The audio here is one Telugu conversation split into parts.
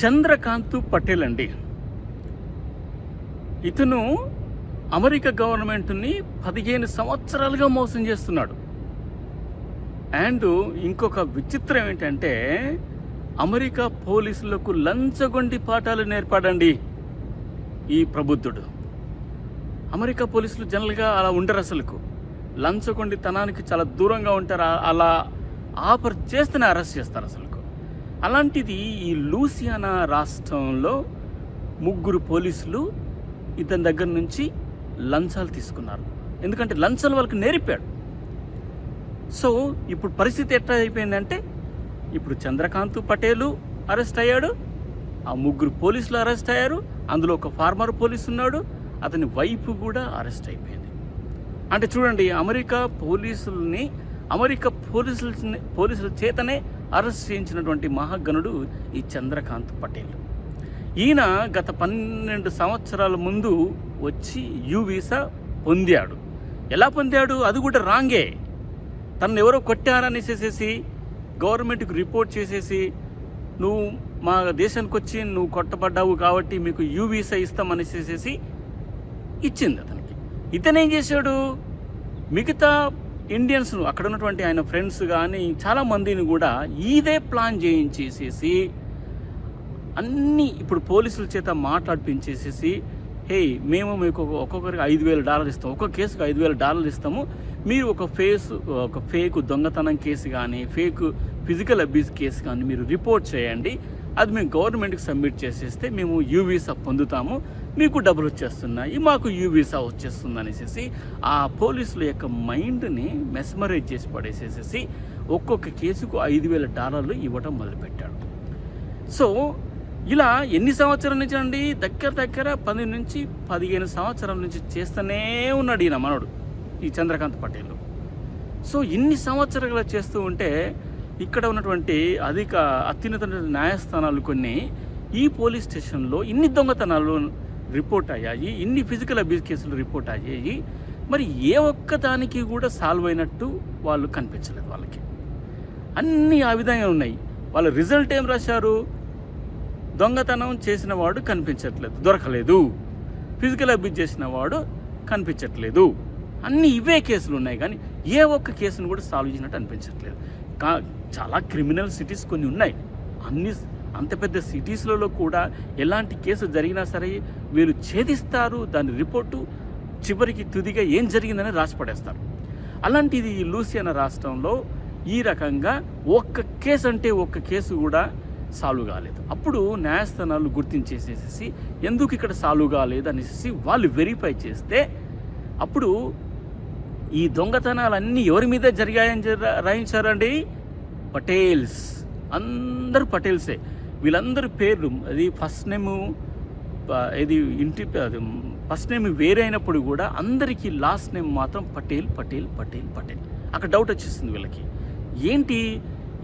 చంద్రకాంత్ పటేల్ అండి. ఇతను అమెరికా గవర్నమెంట్ని పదిహేను సంవత్సరాలుగా మోసం చేస్తున్నాడు. అండ్ ఇంకొక విచిత్రం ఏంటంటే అమెరికా పోలీసులకు లంచగొండి పాఠాలు నేర్పాడండి ఈ ప్రబుద్ధుడు. అమెరికా పోలీసులు జనరల్గా అలా ఉండరు అసలుకు. లంచగొండితనానికి చాలా దూరంగా ఉంటారు అలా ఆఫర్ చేస్తేనే అరెస్ట్ చేస్తారు అసలు. అలాంటిది ఈ లూసియానా రాష్ట్రంలో ముగ్గురు పోలీసులు ఇతని దగ్గర నుంచి లంచాలు తీసుకున్నారు. ఎందుకంటే లంచాలు వాళ్ళకి నేర్పాడు. సో ఇప్పుడు పరిస్థితి ఎట్లా అయిపోయిందంటే ఇప్పుడు చంద్రకాంత్ పటేలు అరెస్ట్ అయ్యాడు ఆ ముగ్గురు పోలీసులు అరెస్ట్ అయ్యారు అందులో ఒక ఫార్మర్ పోలీస్ ఉన్నాడు అతని వైఫ్ కూడా అరెస్ట్ అయిపోయింది. అంటే చూడండి అమెరికా పోలీసుల్ని అమెరికా పోలీసుల పోలీసుల చేతనే అరెస్ట్ చేయించినటువంటి మహాగణుడు ఈ చంద్రకాంత్ పటేల్. ఈయన గత పన్నెండు సంవత్సరాల ముందు వచ్చి యూ వీసా పొందాడు. ఎలా పొందాడు? అది కూడా రాంగే. తను ఎవరో కొట్టారనేసేసేసి గవర్నమెంట్కి రిపోర్ట్ చేసేసి నువ్వు మా దేశానికి వచ్చి నువ్వు కొట్టబడ్డావు కాబట్టి మీకు యూ వీసా ఇస్తామనేసేసి ఇచ్చింది అతనికి. ఇతనేం చేశాడు? మిగతా ఇండియన్స్ను అక్కడ ఉన్నటువంటి ఆయన ఫ్రెండ్స్ కానీ చాలా మందిని కూడా ఇదే ప్లాన్ చేయించేసేసి అన్నీ ఇప్పుడు పోలీసుల చేత మాట్లాడిపించేసేసి హే మేము మీకు ఒక్కొక్కరికి ఐదు వేల డాలర్లు ఇస్తాం. ఒక్కొక్క కేసుకు ఐదు వేల డాలర్లు ఇస్తాము. మీరు ఒక ఫేస్ ఒక ఫేక్ దొంగతనం కేసు కానీ ఫేక్ ఫిజికల్ అబ్యూస్ కేసు కానీ మీరు రిపోర్ట్ చేయండి. అది మేము గవర్నమెంట్కి సబ్మిట్ చేసేస్తే మేము యూ వీసా పొందుతాము మీకు డబ్బులు వచ్చేస్తున్నాయి మాకు యూ వీసా వచ్చేస్తుంది అనేసి ఆ పోలీసుల యొక్క మైండ్ని మెస్మరైజ్ చేసి పడేసేసేసి ఒక్కొక్క కేసుకు ఐదు వేల డాలర్లు ఇవ్వటం మొదలుపెట్టాడు. సో ఇలా ఎన్ని సంవత్సరాల నుంచి అండి? దగ్గర దగ్గర పది నుంచి పదిహేను సంవత్సరాల నుంచి చేస్తూనే ఉన్నాడు ఈయన మనోడు ఈ చంద్రకాంత్ పటేల్. సో ఇన్ని సంవత్సరాలు చేస్తూ ఉంటే ఇక్కడ ఉన్నటువంటి అధిక అత్యున్నత న్యాయస్థానాలు కొన్ని ఈ పోలీస్ స్టేషన్లో ఇన్ని దొంగతనాలు రిపోర్ట్ అయ్యాయి ఇన్ని ఫిజికల్ అబ్యూస్ కేసులు రిపోర్ట్ అయ్యాయి మరి ఏ ఒక్క దానికి కూడా సాల్వ్ అయినట్టు వాళ్ళు కనిపించలేదు వాళ్ళకి. అన్నీ ఆ విధంగా ఉన్నాయి. వాళ్ళ రిజల్ట్ ఏం రాశారు? దొంగతనం చేసిన వాడు కనిపించట్లేదు దొరకలేదు. ఫిజికల్ అబ్యూజ్ చేసిన వాడు కనిపించట్లేదు. అన్ని ఇవే కేసులు ఉన్నాయి కానీ ఏ ఒక్క కేసును కూడా సాల్వ్ చేసినట్టు అనిపించట్లేదు. కా చాలా క్రిమినల్ సిటీస్ కొన్ని ఉన్నాయి. అన్ని అంత పెద్ద సిటీస్లలో కూడా ఎలాంటి కేసు జరిగినా సరే వీళ్ళు ఛేదిస్తారు దాని రిపోర్టు చివరికి తుదిగా ఏం జరిగిందని రాసి పడేస్తారు. అలాంటిది ఈ లూసియానా రాష్ట్రంలో ఈ రకంగా ఒక్క కేసు అంటే ఒక్క కేసు కూడా సాల్వ్ కాలేదు. అప్పుడు న్యాయస్థానాలు గుర్తించేసేసి ఎందుకు ఇక్కడ సాల్వ్ కాలేదు అనేసి వాళ్ళు వెరిఫై చేస్తే అప్పుడు ఈ దొంగతనాలన్నీ ఎవరి మీద జరిగాయని రాయించారండి? పటేల్స్. అందరూ పటేల్సే. వీళ్ళందరి పేర్లు అది ఫస్ట్ నేమ్ ఇది ఇంటి అది ఫస్ట్ నేమ్ వేరే అయినప్పుడు కూడా అందరికీ లాస్ట్ నేమ్ మాత్రం పటేల్ పటేల్ పటేల్ పటేల్. అక్కడ డౌట్ వచ్చేసింది వీళ్ళకి. ఏంటి?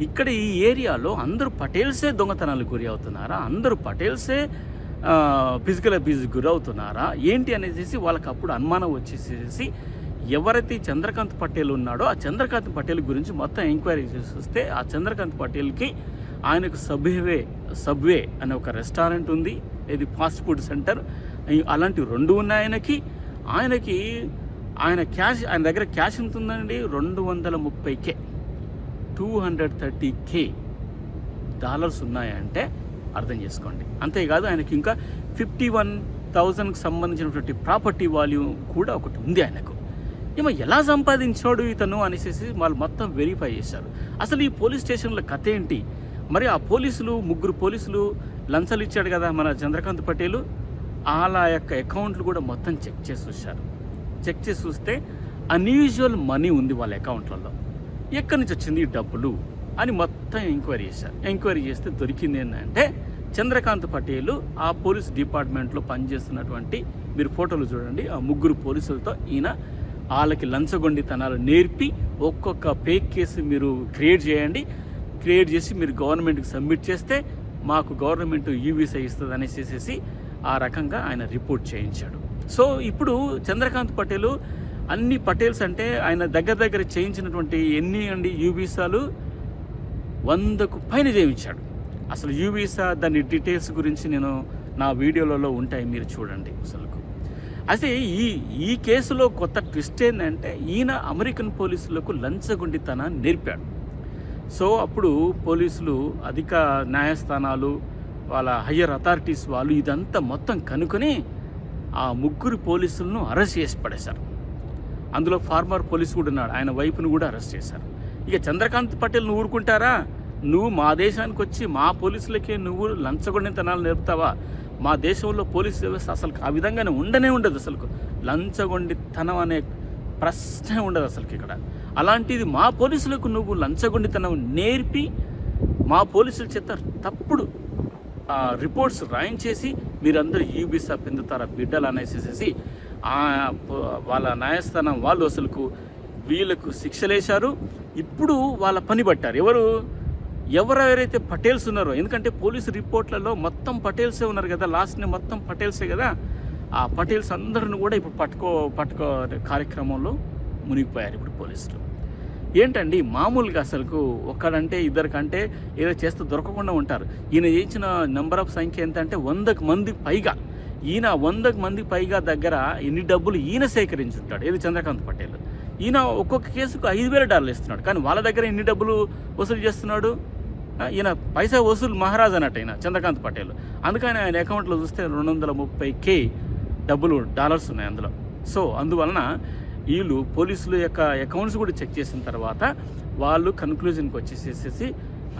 ఇక్కడ ఈ ఏరియాలో అందరూ పటేల్సే దొంగతనాలకు గురి అవుతున్నారా? అందరూ పటేల్సే ఫిజికల్ అబ్యూజ్ గురి అవుతున్నారా ఏంటి అనేసి వాళ్ళకి అప్పుడు అనుమానం వచ్చేసేసి ఎవరైతే చంద్రకాంత్ పటేల్ ఉన్నాడో ఆ చంద్రకాంత్ పటేల్ గురించి మొత్తం ఎంక్వైరీ చేసి వస్తే ఆ చంద్రకాంత్ పటేల్కి ఆయనకు సబ్వే సబ్వే అనే ఒక రెస్టారెంట్ ఉంది. ఇది ఫాస్ట్ ఫుడ్ సెంటర్. అలాంటి రెండు ఉన్నాయి ఆయనకి. ఆయనకి ఆయన క్యాష్ ఆయన దగ్గర క్యాష్ ఎంత ఉందండి? రెండు వందల ముప్పై K. Two hundred thirty K dollars ఉన్నాయంటే అర్థం చేసుకోండి. అంతేకాదు ఆయనకి ఇంకా ఫిఫ్టీ వన్ థౌజండ్కి సంబంధించినటువంటి ప్రాపర్టీ వాల్యూ కూడా ఒకటి ఉంది ఆయనకు. ఏమో ఎలా సంపాదించాడు ఇతను అనేసి వాళ్ళు మొత్తం వెరిఫై చేశారు. అసలు ఈ పోలీస్ స్టేషన్ల కథ ఏంటి? మరి ఆ పోలీసులు ముగ్గురు పోలీసులు లంచాలు ఇచ్చాడు కదా మన చంద్రకాంత్ పటేలు. వాళ్ళ యొక్క అకౌంట్లు కూడా మొత్తం చెక్ చేసి చూశారు. చెక్ చేసి చూస్తే అన్యూజువల్ మనీ ఉంది వాళ్ళ అకౌంట్లలో. ఎక్కడి నుంచి వచ్చింది ఈ డబ్బులు? అని మొత్తం ఎంక్వైరీ చేశారు. ఎంక్వైరీ చేస్తే దొరికింది ఏంటంటే చంద్రకాంత్ పటేలు ఆ పోలీస్ డిపార్ట్మెంట్లో పనిచేస్తున్నటువంటి మీరు ఫోటోలు చూడండి ఆ ముగ్గురు పోలీసులతో ఈయన వాళ్ళకి లంచగొండితనాలు నేర్పి ఒక్కొక్క పేక్ కేసు మీరు క్రియేట్ చేయండి. క్రియేట్ చేసి మీరు గవర్నమెంట్కి సబ్మిట్ చేస్తే మాకు గవర్నమెంట్ యూవీసా ఇస్తుంది అనేసి ఆ రకంగా ఆయన రిపోర్ట్ చేయించాడు. సో ఇప్పుడు చంద్రకాంత్ పటేల్ అన్ని పటేల్స్ అంటే ఆయన దగ్గర దగ్గర చేయించినటువంటి ఎన్ని అండి యూవీసాలు వందకు పైన చేయించాడు. అసలు యూవీసా దాని డీటెయిల్స్ గురించి నేను నా వీడియోలలో ఉంటాయి మీరు చూడండి. అసలు అయితే ఈ ఈ కేసులో కొత్త ట్విస్ట్ ఏంటంటే ఈయన అమెరికన్ పోలీసులకు లంచగొండితనాన్ని నేర్పాడు. సో అప్పుడు పోలీసులు అధిక న్యాయస్థానాలు వాళ్ళ హయ్యర్ అథారిటీస్ వాళ్ళు ఇదంతా మొత్తం కనుక్కొని ఆ ముగ్గురు పోలీసులను అరెస్ట్ చేసి పడేశారు. అందులో ఫార్మర్ పోలీసు కూడా ఉన్నాడు ఆయన వైపును కూడా అరెస్ట్ చేశారు. ఇక చంద్రకాంత్ పటేల్ నువ్వు ఊరుకుంటారా? నువ్వు మా దేశానికి వచ్చి మా పోలీసులకే నువ్వు లంచగొండితనాలు నేర్పుతావా? మా దేశంలో పోలీస్ వ్యవస్థ అసలు ఆ విధంగానే ఉండనే ఉండదు అసలు. లంచగొండితనం అనే ప్రశ్నే ఉండదు అసలుకి ఇక్కడ. అలాంటిది మా పోలీసులకు నువ్వు లంచగొండితనం నేర్పి మా పోలీసుల చేత తప్పుడు రిపోర్ట్స్ రాయించేసి మీరందరూ యూబీసా పొందుతారా బిడ్డలు అనేసేసి వాళ్ళ న్యాయస్థానం వాళ్ళు అసలుకు వీళ్ళకు శిక్షలేశారు. ఇప్పుడు వాళ్ళ పని పట్టారు. ఎవరు? ఎవరెవరైతే పటేల్స్ ఉన్నారో ఎందుకంటే పోలీసు రిపోర్ట్లలో మొత్తం పటేల్సే ఉన్నారు కదా లాస్ట్ని మొత్తం పటేల్సే కదా ఆ పటేల్స్ అందరిని కూడా ఇప్పుడు పట్టుకో పట్టుకో కార్యక్రమంలో మునిగిపోయారు ఇప్పుడు పోలీసులు. ఏంటండి మామూలుగా అసలుకు ఒక్కడంటే ఇద్దరికంటే ఏదో చేస్తే దొరకకుండా ఉంటారు. ఈయన చేయించిన నెంబర్ ఆఫ్ సంఖ్య ఎంత అంటే వందకు మంది పైగా. ఈయన వందకు మంది పైగా దగ్గర ఎన్ని డబ్బులు ఈయన సేకరించుంటాడు? ఏది చంద్రకాంత్ పటేల్? ఈయన ఒక్కొక్క కేసుకు ఐదు వేల డాలర్లు ఇస్తున్నాడు. కానీ వాళ్ళ దగ్గర ఎన్ని డబ్బులు వసూలు చేస్తున్నాడు? ఈయన పైసా వసూలు మహారాజ్ అన్నట్టు ఆయన చంద్రకాంత్ పటేల్. అందుకని ఆయన అకౌంట్లో చూస్తే రెండు వందల ముప్పై కే డబ్బులు డాలర్స్ ఉన్నాయి అందులో. సో అందువలన వీళ్ళు పోలీసుల యొక్క అకౌంట్స్ కూడా చెక్ చేసిన తర్వాత వాళ్ళు కన్క్లూజన్కి వచ్చేసేసేసి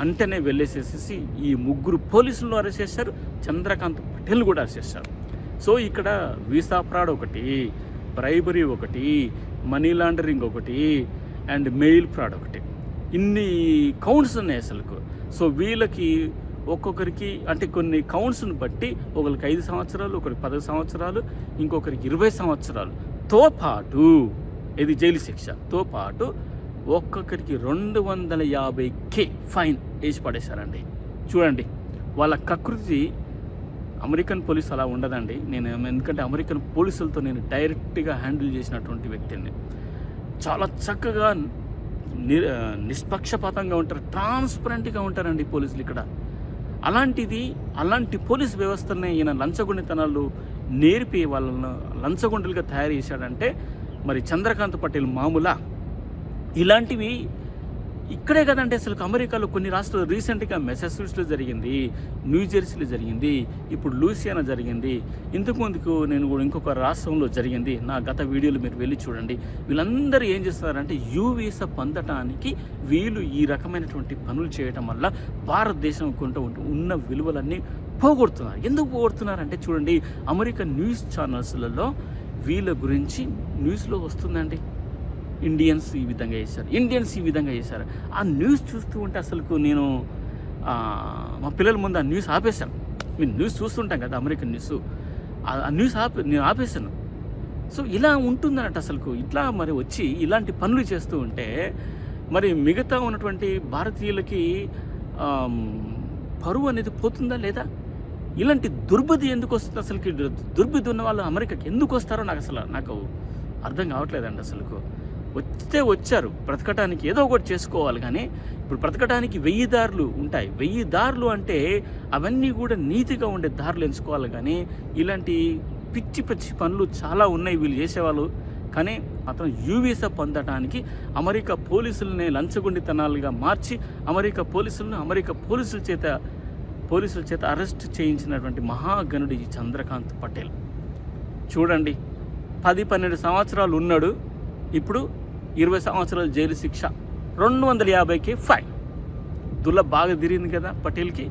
అంటనే వెళ్ళేసేసేసి ఈ ముగ్గురు పోలీసులను అరెస్ట్ చేశారు చంద్రకాంత్ పటేల్ కూడా అరెస్ట్ చేశారు. సో ఇక్కడ వీసా ఫ్రాడ్ ఒకటి బ్రైబరీ ఒకటి మనీ లాండరింగ్ ఒకటి అండ్ మెయిల్ ఫ్రాడ్ ఒకటి. ఇన్ని కౌంట్స్ ఉన్నాయి అసలుకు. సో వీళ్ళకి ఒక్కొక్కరికి అంటే కొన్ని కౌంట్స్ని బట్టి ఒకరికి ఐదు సంవత్సరాలు ఒకరికి పది సంవత్సరాలు ఇంకొకరికి ఇరవై సంవత్సరాలుతో పాటు ఇది జైలు శిక్షతో పాటు ఒక్కొక్కరికి రెండు వందల యాభై కే ఫైన్ వేసి పడేశారండి. చూడండి వాళ్ళ కకృతి అమెరికన్ పోలీస్ అలా ఉండదండి. నేను ఎందుకంటే అమెరికన్ పోలీసులతో నేను డైరెక్ట్గా హ్యాండిల్ చేసినటువంటి వ్యక్తిని. చాలా చక్కగా నిష్పక్షపాతంగా ఉంటారు ట్రాన్స్పరెంట్గా ఉంటారండి పోలీసులు ఇక్కడ. అలాంటిది అలాంటి పోలీస్ వ్యవస్థనే ఈయన లంచగొండితనాలు నేర్పి వాళ్ళను లంచగొండలుగా తయారు చేశాడంటే మరి చంద్రకాంత్ పటేల్ మామూలా. ఇలాంటివి ఇక్కడే కదంటే అసలు అమెరికాలో కొన్ని రాష్ట్రాలు రీసెంట్గా మెసెసూట్స్లో జరిగింది న్యూజెర్సీలో జరిగింది ఇప్పుడు లూసియానా జరిగింది ఇంతకు ముందుకు నేను కూడా ఇంకొక రాష్ట్రంలో జరిగింది. నా గత వీడియోలు మీరు వెళ్ళి చూడండి. వీళ్ళందరూ ఏం చేస్తున్నారంటే యూవీసా పొందటానికి వీళ్ళు ఈ రకమైనటువంటి పనులు చేయటం వల్ల భారతదేశం కొంటూ ఉన్న విలువలన్నీ పోగొడుతున్నారు. ఎందుకు పోగొడుతున్నారంటే చూడండి అమెరికా న్యూస్ ఛానల్స్లలో వీళ్ళ గురించి న్యూస్లో వస్తుందండి. ఇండియన్స్ ఈ విధంగా చేశారు. ఇండియన్స్ ఈ విధంగా చేశారు. ఆ న్యూస్ చూస్తూ ఉంటే అసలుకు నేను మా పిల్లల ముందు ఆ న్యూస్ ఆపేశాను. మేము న్యూస్ చూస్తుంటాం కదా అమెరికన్ న్యూస్ ఆ న్యూస్ ఆపే నేను ఆపేశాను. సో ఇలా ఉంటుందన్నట్టు అసలుకు ఇట్లా మరి వచ్చి ఇలాంటి పనులు చేస్తూ ఉంటే మరి మిగతా ఉన్నటువంటి భారతీయులకి పరువు అనేది పోతుందా లేదా? ఇలాంటి దుర్బుద్ధి ఎందుకు వస్తుంది అసలుకి? దుర్బుద్ధి ఉన్న వాళ్ళు అమెరికాకి ఎందుకు వస్తారో నాకు అసలు నాకు అర్థం కావట్లేదండి అసలుకు. వస్తే వచ్చారు బ్రతకటానికి ఏదో ఒకటి చేసుకోవాలి కానీ ఇప్పుడు బ్రతకటానికి వెయ్యి దారులు ఉంటాయి. వెయ్యి దారులు అంటే అవన్నీ కూడా నీతిగా ఉండే దారులు ఎంచుకోవాలి కానీ ఇలాంటి పిచ్చి పిచ్చి పనులు చాలా ఉన్నాయి వీళ్ళు చేసేవాళ్ళు. కానీ మాత్రం యూవీసా పొందటానికి అమెరికా పోలీసులనే లంచగొండితనాలుగా మార్చి అమెరికా పోలీసులను అమెరికా పోలీసుల చేత పోలీసుల చేత అరెస్ట్ చేయించినటువంటి మహాగణుడు ఈ చంద్రకాంత్ పటేల్. చూడండి పది పన్నెండు సంవత్సరాలు ఉన్నాడు. ఇప్పుడు ఇరవై సంవత్సరాల జైలు శిక్ష రెండు వందల యాభైకి ఫైన్. దుల్ల బాగా తిరిగింది కదా పటేల్కి.